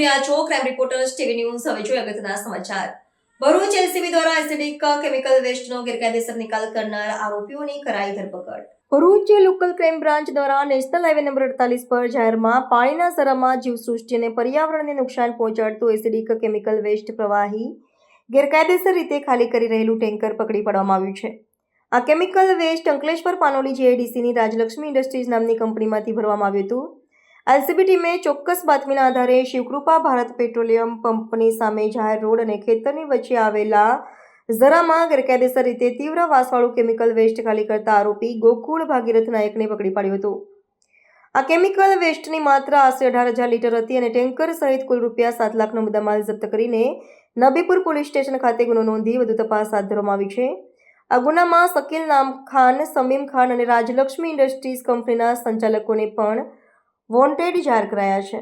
રહ્યા છો crime reporters TV news હવે જોઈએ અગત્યના સમાચાર. ભરૂચ એલસીબી દ્વારા એસિડિક કેમિકલ વેસ્ટનો ગેરકાયદેસર નિકાલ કરનાર આરોપીઓની કરાઈ ધરપકડ. ભરૂચ લોકલ ક્રાઇમ બ્રાન્ચ દ્વારા નેશનલ હાઈવે નંબર અડતાલીસ પર જાહેરમાં પાણીના સરામાં જીવસૃષ્ટિ અને પર્યાવરણને નુકસાન પહોંચાડતું એસિડિક કેમિકલ વેસ્ટ પ્રવાહી ગેરકાયદેસર રીતે ખાલી કરી રહેલું ટેન્કર પકડી પાડવામાં આવ્યું છે. આ કેમિકલ વેસ્ટ અંકલેશ્વર પાનોલી જેઆઈડીસીની રાજલક્ષ્મી ઇન્ડસ્ટ્રીઝ નામની કંપનીમાંથી ભરવામાં આવ્યું હતું. એલસીબી ટીમે ચોક્કસ બાતમીના આધારે શિવકૃપા ભારત પેટ્રોલિયમ પંપની સામે જાહેર રોડ અને ખેતરની વચ્ચે આવેલા ઝરામાં ગેરકાયદેસર રીતે તીવ્ર વાસવાળું કેમિકલ વેસ્ટ ખાલી કરતા આરોપી ગોકુળ ભાગીરથ નાયકને પકડી પાડ્યો હતો. આ કેમિકલ વેસ્ટની માત્રા આશરે અઢાર હજાર લીટર હતી અને ટેન્કર સહિત કુલ રૂપિયા સાત લાખનો મુદ્દામાલ જપ્ત કરીને નબીપુર પોલીસ સ્ટેશન ખાતે ગુનો નોંધી વધુ તપાસ હાથ ધરવામાં આવી છે. આ ગુનામાં શકીલ નામ ખાન, સમીમ ખાન અને રાજલક્ષ્મી ઇન્ડસ્ટ્રીઝ કંપનીના સંચાલકોને પણ વોન્ટેડ જાહેર કરાયા છે.